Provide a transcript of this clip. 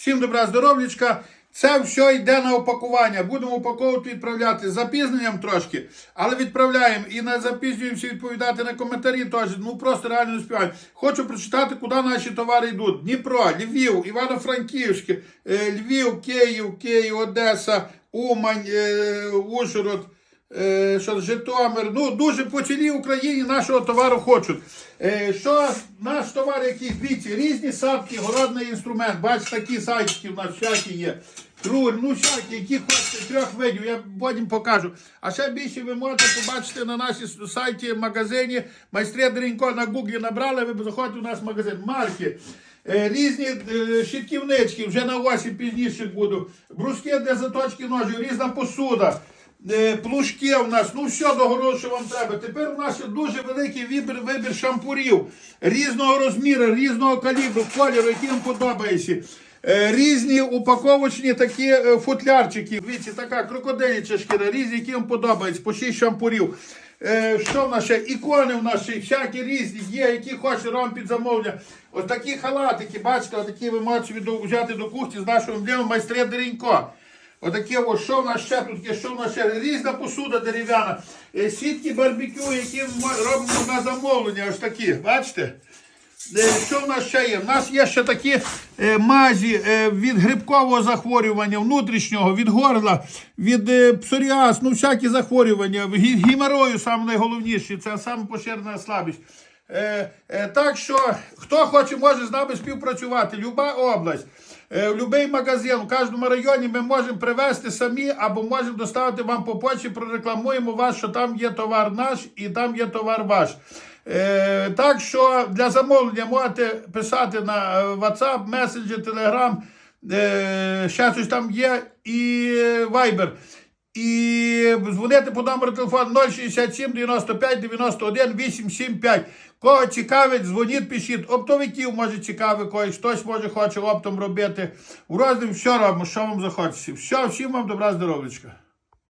Всім добра здоров'ячка. Це все йде на упакування. Будемо упаковувати, відправляти з запізненням трошки, але відправляємо і не запізнюємося відповідати на коментарі. Теж ну просто реально не співаємо. Хочу прочитати, куди наші товари йдуть. Дніпро, Львів, Івано-Франківське, Львів, Київ, Київ, Одеса, Умань, е, Ужгород. Е, що Житомир, ну дуже по цілій Україні нашого товару хочуть. Е, що наш товар, який дивіться, різні садки, городний інструмент. Бачите, такі садки у нас всякі є. Труль, ну всякі, які хочете, трьох видів, я потім покажу. А ще більше ви можете побачити на нашій сайті, магазині. Майстри Дрінько на гуглі набрали, ви заходите у нас в магазин. Марки. Е, Різні щитківнички, вже на осінь пізніше буду. Бруски для заточки ножів, різна посуда. Е, Плужки у нас, ну все догору, що вам треба. Тепер у нас є дуже великий вибір, вибір шампурів різного розміру, різного калібру, кольору, який вам подобається. Е, Різні упаковочні такі е, футлярчики. Дивіться, така крокодиляча шкіра, різні, які вам подобаються, по 6 шампурів. Що в нас ще? Ікони в нас ще всякі різні є, які хоче робимо під замовлення. Ось такі халатики, бачите, такі ви можете взяти до кухні з нашого майстре Деренько. Отаке, ось, що в нас ще тут є, що в нас ще різна посуда дерев'яна, Е, сітки барбекю, які ми робимо на замовлення, ось такі, бачите? Е, Що в нас ще є? У нас є ще такі е, мазі від грибкового захворювання, внутрішнього, від горла, від псоріаз, ну всякі захворювання, гі- геморою найголовніше, це саме поширена слабість. Е, е, так що, хто хоче, може з нами співпрацювати. Люба область, е, будь-який магазин, в кожному районі ми можемо привезти самі або можемо доставити вам по почті, прорекламуємо вас, що там є товар наш і там є товар ваш. Е, так що для замовлення можете писати на е, WhatsApp, Messenger, Telegram, е, ще щось там є, і е, Viber. І дзвонити по номеру телефону 067 95 91 875. Кого цікавить, дзвоніть, пишіть. Оптовиків може цікавий когось, хтось може хоче оптом робити. У розділі все робимо, що вам захочеться. Все, всім вам добра здоров'ячка.